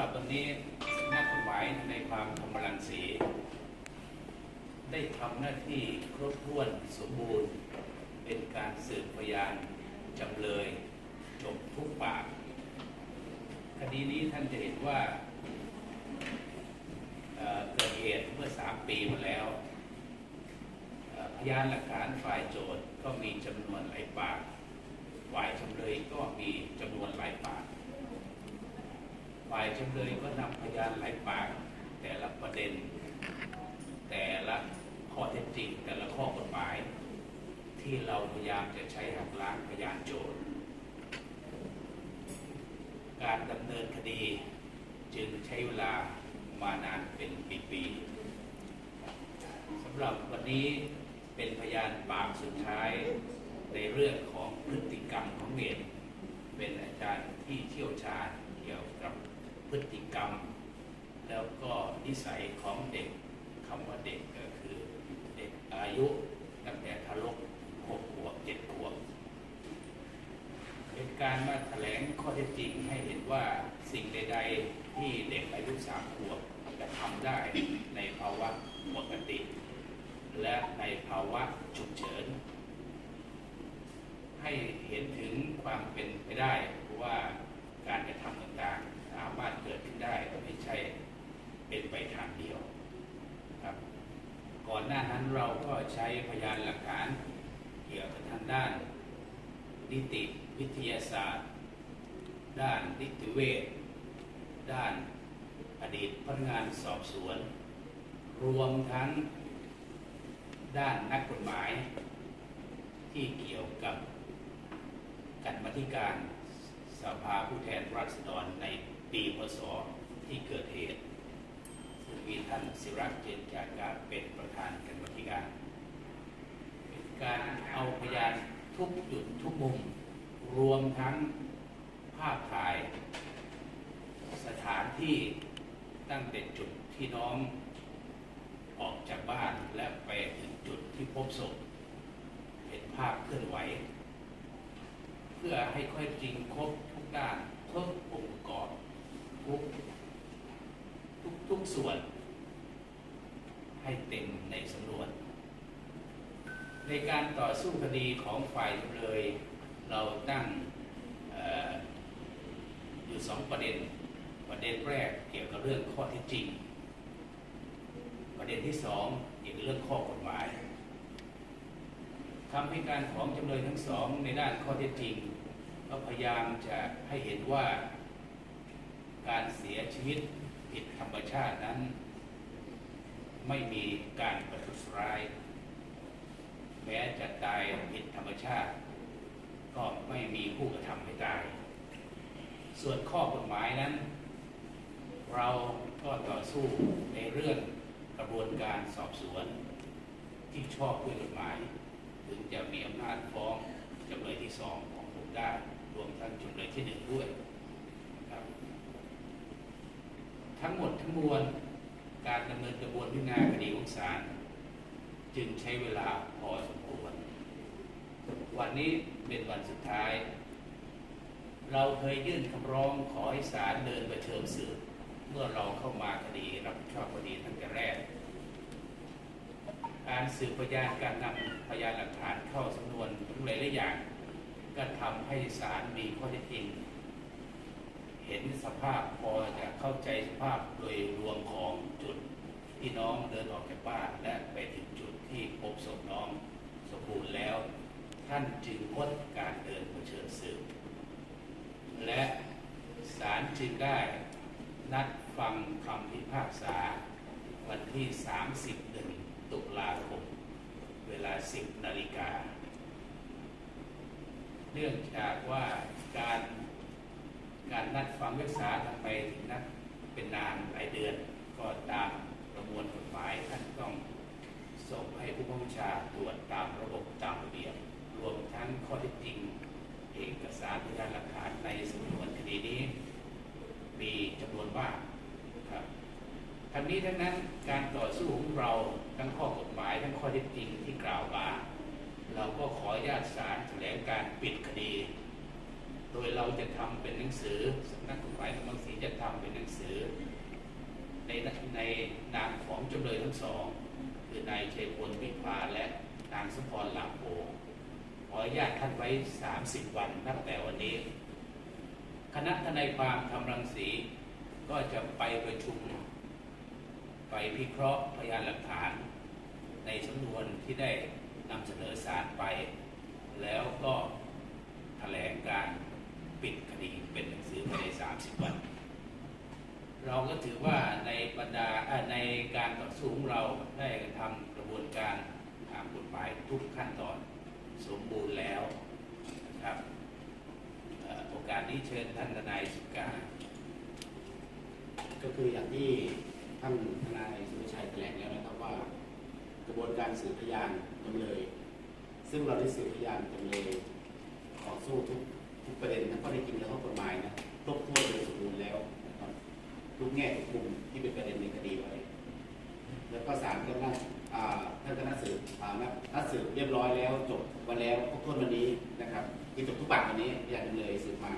รอบนี้นักกฎหมายในความธรรมรังสี ได้ทำหน้าที่ครบถ้วนสมบูรณ์ เป็นการสืบพยานจำเลยจบทุกปาก คดีนี้ท่านจะเห็นว่าเกิดเหตุเมื่อสามปีมาแล้ว พยานหลักฐานฝ่ายโจทย์ก็มีจำนวนหลายปาก ฝ่ายจำเลยก็มีจำนวนหลายปาก ฝ่ายจำเลยก็นำพยานหลายปาก แต่ละประเด็น แต่ละข้อเท็จจริง แต่ละข้อกฎหมาย ที่เราพยายามจะใช้หักล้างพยานโจทย์ การดำเนินคดีจึงใช้เวลามานานเป็นปีๆสำหรับวันนี้เป็นพยานปากสุดท้ายในเรื่องของพฤติกรรมเป็นอาจารย์ที่เชี่ยวชาญเกี่ยวกับพฤติกรรม แล้วก็นิสัยของเด็กคำว่าเด็กก็คือเด็กอายุตั้งแต่ทารกหกขวบเจ็ดขวบ เป็นการมาแถลงข้อเท็จจริงให้เห็นว่า สิ่งใดๆที่เด็กอายุสามขวบจะทำได้ในภาวะปกติ และในภาวะฉุกเฉิน ให้เห็นถึงความเป็นไปได้ว่าการกระทำต่างๆ สามารถเกิดขึ้นได้ไม่ใช่เป็นไปทางเดียวครับก่อนหน้านั้นเราก็ใช้พยานหลักฐานเกี่ยวกับทางด้านนิติวิทยาศาสตร์ ด้านนิติเวช ด้านอดีตพนักงานสอบสวน รวมทั้งด้านนักกฎหมาย ที่เกี่ยวกับกันมาธิการสภาผู้แทนราษฎรในปีพศที่เกิดเหตุซึ่งมีท่านศิรักษ์เจนจาการเป็นประธานกันมาธิการ เป็นการเอาพยานทุกจุดทุกมุม รวมทั้งภาพถ่าย สถานที่ตั้งแต่จุดที่น้องออกจากบ้านและไปถึงจุดที่พบศพเห็นภาพเคลื่อนไหว เพื่อให้ค่อยจริงครบทุกด้านทุกองค์ประกอบทุกทุกทุกส่วน ให้เต็มในสำนวน ในการต่อสู้คดีของฝ่ายจำเลย เราตั้งอออยู่สองประเด็น ด็นแรกเกี่ยวกับเรื่องข้อเท็จจริง ประเด็นที่สองเกี่ยวกับเรื่องข้อกฎหมายคำให้การของจำเลยทั้งสองในด้านข้อเท็จจริง ก็พยายามจะให้เห็นว่า การเสียชีวิตผิดธรรมชาตินั้น ไม่มีการประทุษร้ายแม้จะตายผิดธรรมชาติ ก็ไม่มีผู้กระทำให้ตาย ส่วนข้อกฎหมายนั้น เราก็ต่อสู้ในเรื่องกระบวนการสอบสวนที่ชอบด้วยกฎหมาย ถึงจะมีอำนาจฟ้องจำเลยที่สองของผมได้ รวมทั้งจำเลยที่หนึ่งด้วยครับทั้งหมดทั้งมวลการดำเนินกระบวนพิจารณาคดีของศาลจึงใช้เวลาพอสมควร วันนี้เป็นวันสุดท้าย เราเคยยื่นคำร้องขอให้ศาลเดินไปเชิญสืบ เมื่อเราเข้ามาคดีรับผิดชอบคดีตั้งแต่แรก การสืบพยานการนำพยานหลักฐานเข้าสำนวนทุกหลายหลายอย่างก็ทำให้ศาลมีข้อเท็จจริง เห็นสภาพพอจะเข้าใจสภาพโดยรวมของจุดที่น้องเดินออกจากบ้านและไปถึงจุดที่พบศพน้องสมบูรณ์แล้ว ท่านจึงงดการเดินเผชิญสืบและศาลจึงได้ นัดฟังคำพิพากษา วันที่ 31 ตุลาคม เวลา 10 นาฬิกา เนื่องจากว่าการการนัดฟังพิพากษาทำไปถึงนัดเป็นนานหลายเดือนก็ตามประมวลกฎหมายท่านต้องส่งให้ผู้บังคับชาตรวจตามระบบ รวมทั้งข้อเท็จจริง เอกสารพยานหลักฐานในสำนวนคดีนี้ มีจำนวนมากครับทั้งนี้ทั้งนั้นการต่อสู้ของเราทั้งข้อกฎหมายทั้งข้อเท็จจริงที่กล่าวมา เราก็ขออนุญาตศาลแถลงการปิดคดี โดยเรา จะทำเป็นหนังสือสำนักกฎหมายกำลังศรีจะทำเป็นหนังสือ ในในนามของจำเลยทั้งสอง คือนายชัยพลวิภาและนางสมพรหลาโพขออนุญาตท่านไว้ 30 วันตั้งแต่วันนี้ คณะทนายความทำรังสีก็จะไปประชุม ไปพิเคราะห์พยานหลักฐาน ในสำนวนที่ได้นำเสนอศาลไป แล้วก็แถลงการ ปิดคดีเป็นหนังสือภายใน 30 วัน เราก็ถือว่าในบรรดาในการต่อสู้ของเราได้ทำกระบวนการตามกฎหมายทุกขั้นตอนสมบูรณ์แล้วนะครับโอกาสนี้เชิญท่านทนายสุกาก็คืออย่างที่ท่านทนายสุรชัยแถลงแล้วนะครับว่ากระบวนการสืบพยานจำเลย ซึ่งเราได้สืบพยานจำเลยต่อสู้ทุก ทุกประเด็นนะข้อได้จริงและข้อกฎหมายนะครบถ้วนโดยสมบูรณ์แล้วนะครับทุกแง่ทุกมุมที่เป็นประเด็นในคดีไว้แล้วก็ศาลก็นัดอ่าท่านก็นัดสืบอ่านัดนัดสืบเรียบร้อยแล้วจบวันแล้วครบถ้วนวันนี้นะครับที่จบทุกปากวันนี้พยานเลยสืบมา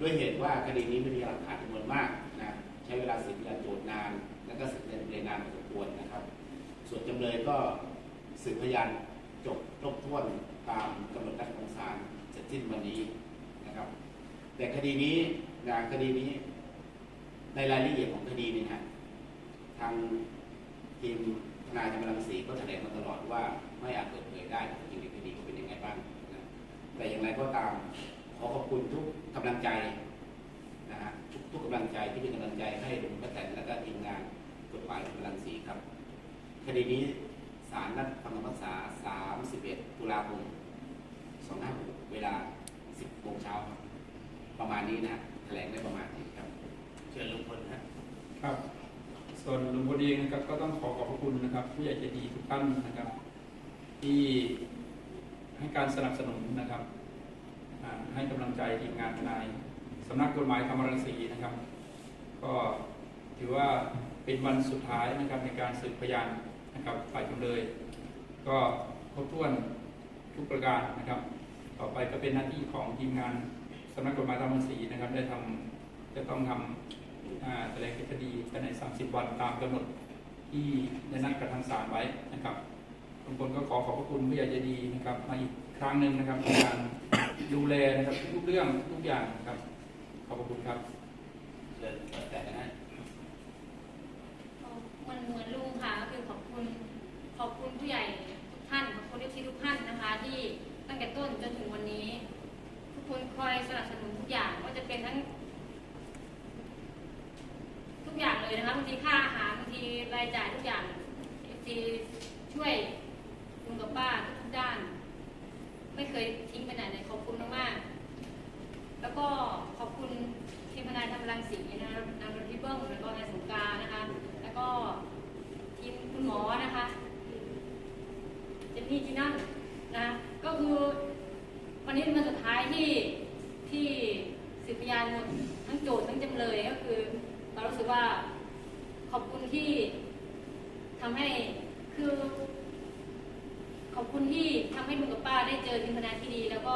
ด้วยเหตุว่าคดีนี้ไม่มีหลักฐานจำนวนมากนะใช้เวลาสืบพยานโจทย์นาน แล้วก็สืบพยานเลยนานพอสมควรนะครับ ส่วนจำเลยก็สืบพยานจบครบถ้วนตามกำหนดนัดของศาล สิ้นวันนี้นะครับ แต่คดีนี้นะคดีนี้ ในรายละเอียดของคดีนี่ฮะทางทีมทนายธรรมรังสีก็แถลงมาตลอดว่าไม่อาจเปิดเผยได้จริงในคดีก็เป็นยังไงบ้างนะแต่อย่างไรก็ตามขอขอบคุณทุกกำลังใจนะฮะทุกทุกกำลังใจที่เป็นกำลังใจให้ลุงป้าแตนและก็ทีมงานกฎหมายกำลังสีครับ คดีนี้ศาลนัดฟังคำพิพากษา 31 ตุลาคม 2566 เวลา 10โมงเช้าครับประมาณนี้นะฮะแถลงได้ประมาณนี้ครับ เชิญลุงพลครับครับ ส่วนลุงพลเองนะครับก็ต้องขอขอบพระคุณนะครับ ผู้ใหญ่ใจดีทุกท่านนะครับ ที่ให้การสนับสนุนนะครับอ่าให้กำลังใจทีมงานทนายสำนักกฎหมายธรรมรังสีนะครับ ก็ถือว่าเป็นวันสุดท้ายนะครับในการสืบพยานนะครับฝ่ายจำเลย ก็ครบถ้วนทุกประการนะครับต่อ ไปก็เป็นหน้าที่ของทีมงานสำนักกฎหมายธรรมรังสีนะครับ ได้ทำจะต้องทำอ่าแถลงคดีภายใน 30 วันตามกำหนดที่ได้นัดกับทางศาลไว้นะครับทุกคนก็ขอขอบพระคุณผู้ใหญ่ใจดีนะครับมาอีกครั้งหนึ่งนะครับในการดูแลนะครับทุกเรื่องทุกอย่างนะครับ ขอบพระคุณครับเชิญป้าแตนนะฮะมันเหมือนลุงค่ะก็คือขอบคุณขอบคุณผู้ใหญ่ทุกท่านขอบคุณที่ทุกท่านนะคะที่ตั้ง แต่ต้นจนถึงวันนี้ ทุกคนคอยสนับสนุนทุกอย่างว่าจะเป็นทั้ง ทุกอย่างเลยนะคะบางทีค่าอาหารบางทีรายจ่ายทุกอย่างบางทีช่วยลุงกับป้าทุกด้าน ไม่เคยทิ้งไปไหนเลยขอบคุณมากๆแล้วก็ขอบคุณทีมทนายทำรังสีนะนางรถที่เบิ้งแล้วก็นายสงการนะคะ แล้วก็ทีมคุณหมอนะคะเจนนี่ที่นั่นนะ คือวันนี้เป็นวันสุดท้ายที่ที่สืบพยานหมดทั้งโจทย์ทั้งจำเลยก็คือเรารู้สึกว่าขอบคุณที่ทำให้คือ ขอบคุณที่ทำให้ลุงกับป้าได้เจอทีมทนายที่ดี แล้วก็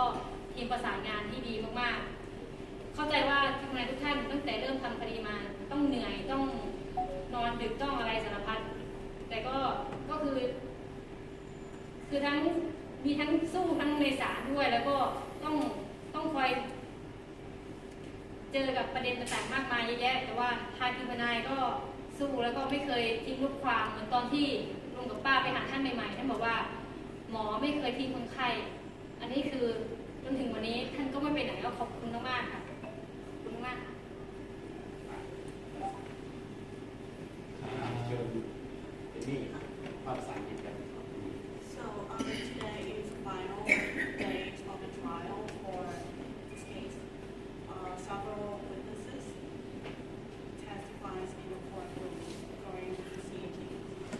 ทีมประสานงานที่ดีมากๆ เข้าใจว่าทีมทนายทุกท่านตั้งแต่เริ่มทำคดีมาต้องเหนื่อยต้องนอนดึกต้องอะไรสารพัดแต่ก็ก็คือ คือทั้ง มีทั้งสู้ทั้งในศาลด้วย แล้วก็ต้องต้องคอย เจอกับประเด็นต่างๆมากมายเยอะแยะ แต่ว่าทางทีมนายก็สู้แล้วก็ไม่เคยทิ้งลูกความเหมือนตอนที่ลุงกับป้าไปหาท่านใหม่ๆท่านบอกว่า หมอไม่เคยทิ้งคนไข้อันนี้คือจนถึงวันนี้ท่านก็ไม่ไปไหนก็ขอบคุณมากๆค่ะขอบคุณมากค่ะเชิญเจนี่ภาพสาย